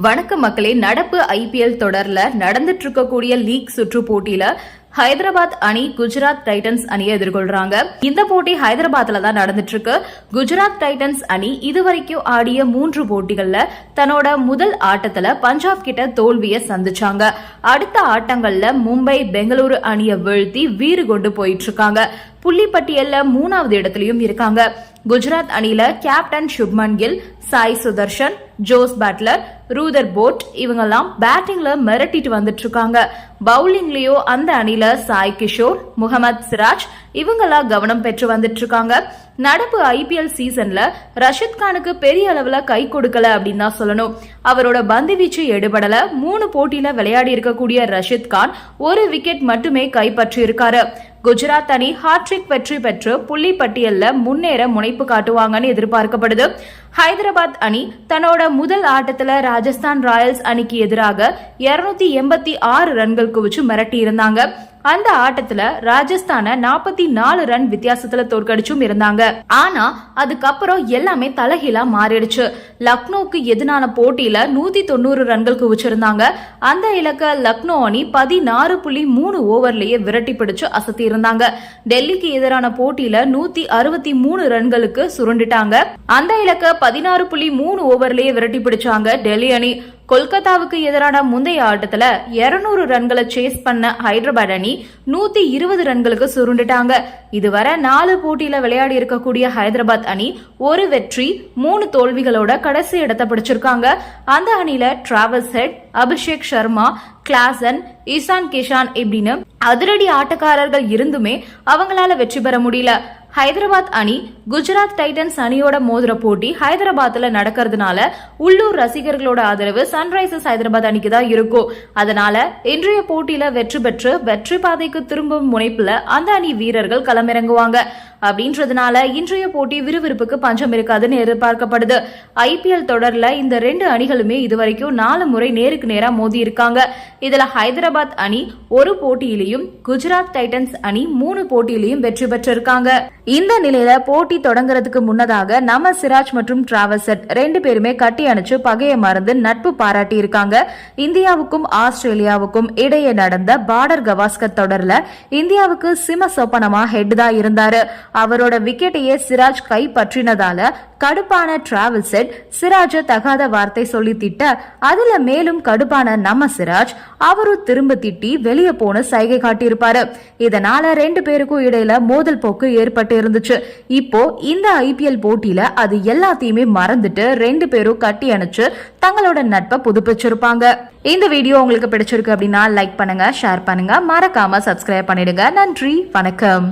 வணக்கம் மக்களே. நடப்பு ஐபிஎல் தொடர்ல நடந்துட்டு இருக்கக்கூடிய லீக் சுற்று போட்டியில ஹைதராபாத் அணி குஜராத் டைட்டன்ஸ் அணியை எதிர்கொள்றாங்க. இந்த போட்டி ஹைதராபாத்ல தான் நடந்துட்டு இருக்கு குஜராத் டைட்டன்ஸ் அணி இதுவரைக்கும் ஆடிய மூன்று போட்டிகள்ல தன்னோட முதல் ஆட்டத்துல பஞ்சாப் கிட்ட தோல்வியை சந்திச்சாங்க. அடுத்த ஆட்டங்கள்ல மும்பை பெங்களூரு அணியை வீழ்த்தி வீறு கொண்டு போயிட்டு இருக்காங்க புள்ளிப்பட்டியல்ல மூணாவது இடத்துலயும் இருக்காங்க. குஜராத் அணியில captain Shubman Gill Sai Sudharsan Jos Buttler Rutherford இவங்கெல்லாம் பேட்டிங்ல மிரட்டிட்டு வந்துட்டு இருக்காங்க பவுலிங்லயோ அந்த அணியில சாய் கிஷோர் முகமது சிராஜ் இவங்கெல்லாம் கவனம் பெற்று வந்துட்டு இருக்காங்க நடப்பு ஐபிஎல் சீசன்ல ரஷித் கானுக்கு பெரிய அளவுல கை கொடுக்கல அப்படின்னு தான் சொல்லணும். அவரோட பந்து வீச்சு எடுபடல. மூணு போட்டியில விளையாடி இருக்கக்கூடிய ரஷித் கான் ஒரு விக்கெட் மட்டுமே கைப்பற்றி இருக்காரு குஜராத் அணி ஹாட்ரிக் வெற்றி பெற்று புள்ளி பட்டியல்ல முன்னேற முனைப்பு காட்டுவாங்கன்னு எதிர்பார்க்கப்படுது. ஹைதராபாத் அணி தன்னோட முதல் ஆட்டத்துல ராஜஸ்தான் ராயல்ஸ் அணிக்கு எதிராக இருநூத்தி எண்பத்தி ஆறு ரன்கள் குவிச்சு மிரட்டி இருந்தாங்க அந்த ஆட்டத்துல ராஜஸ்தான நாற்பத்தி நாலு ரன் வித்தியாசத்துல தோற்கடிச்சும் இருந்தாங்க. ஆனா அதுக்கப்புறம் எல்லாமே தலகிலா மாறிடுச்சு. லக்னோக்கு எதிரான போட்டியில நூத்தி தொண்ணூறு ரன்கள் குவிச்சிருந்தாங்க. அந்த இலக்க லக்னோ அணி பதினாறு புள்ளி மூணு ஓவர்லயே விரட்டி பிடிச்சு அசத்தி இருந்தாங்க. டெல்லிக்கு எதிரான போட்டியில நூத்தி அறுபத்தி மூணு ரன்களுக்கு சுருண்டிட்டாங்க. அந்த இலக்க பதினாறு புள்ளி மூணு ஓவர்லயே விரட்டி பிடிச்சாங்க டெல்லி அணி. கொல்கத்தாவுக்கு எதிரான முந்தைய ஆட்டத்துல இருநூறு ரன்களை சேஸ் பண்ண ஹைதராபாத் அணி நூத்தி இருபது ரன்களுக்கு சுருண்டுட்டாங்க. இதுவரை நாலு போட்டியில விளையாடி இருக்கக்கூடிய ஹைதராபாத் அணி ஒரு வெற்றி மூணு தோல்விகளோட கடைசி இடத்தை பிடிச்சிருக்காங்க. அந்த அணியில Travis Head Abhishek Sharma Klaasen Ishan Kishan இப்படின்னு அதிரடி ஆட்டக்காரர்கள் இருந்துமே அவங்களால வெற்றி பெற முடியல. ஹைதராபாத் அணி குஜராத் டைட்டன்ஸ் அணியோட மோதிர போட்டி ஹைதராபாத்ல நடக்கிறதுனால உள்ளூர் ரசிகர்களோட ஆதரவு சன்ரைசர்ஸ் ஹைதராபாத் அணிக்கு தான் இருக்கும். அதனால இன்றைய போட்டியில வெற்றி பெற்று வெற்றி பாதைக்கு திரும்பும் முனைப்புல அந்த அணி வீரர்கள் களமிறங்குவாங்க. அப்படின்றதுனால இன்றைய போட்டி விறுவிறுப்புக்கு பஞ்சம் இருக்காதுன்னு எதிர்பார்க்கப்படுது. ஐபிஎல் தொடர்ல இந்த ரெண்டு அணிகளுமே இதுவரைக்கும் நாலு முறை நேருக்கு நேரா மோதி இருக்காங்க. இதுல ஹைதராபாத் அணி ஒரு போட்டியிலையும் குஜராத் டைட்டன்ஸ் அணி மூணு போட்டியிலையும் வெற்றி பெற்றிருக்காங்க. இந்த நிலையில போட்டி தொடங்குறதுக்கு முன்னதாக நம்ம சிராஜ் மற்றும் டிராவல்செட் ரெண்டு பேருமே கட்டி அணைச்சு பகையை மறந்து நட்பு பாராட்டி இருக்காங்க இந்தியாவுக்கும் ஆஸ்திரேலியாவுக்கும் இடையே நடந்த பார்டர் கவாஸ்கர் தொடர்ல இந்தியாவுக்கு சிம சொப்பனமா ஹெட் தான் இருந்தாரு. அவரோட விக்கெட்டையே சிராஜ் கைப்பற்றினதால கடுப்பான டிராவல் செட் சிராஜ தகாத வார்த்தை சொல்லி திட்ட அதுல மேலும் கடுப்பான நம்ம சிராஜ் அவரும் திரும்ப திட்டி வெளியே போன சைகை காட்டியிருப்பாரு. இதனால ரெண்டு பேருக்கும் இடையில மோதல் போக்கு ஏற்பட்டு இருந்துச்சு. இப்போ இந்த ஐபிஎல் போட்டியில அது எல்லாத்தையுமே மறந்துட்டு ரெண்டு பேரும் கட்டி அணைச்சு தங்களோட நட்பை புதுப்பிச்சிருப்பாங்க. இந்த வீடியோ உங்களுக்கு பிடிச்சிருக்கு அப்படின்னா லைக் பண்ணுங்க ஷேர் பண்ணுங்க. மறக்காம சப்ஸ்கிரைப் பண்ணிடுங்க. நன்றி வணக்கம்.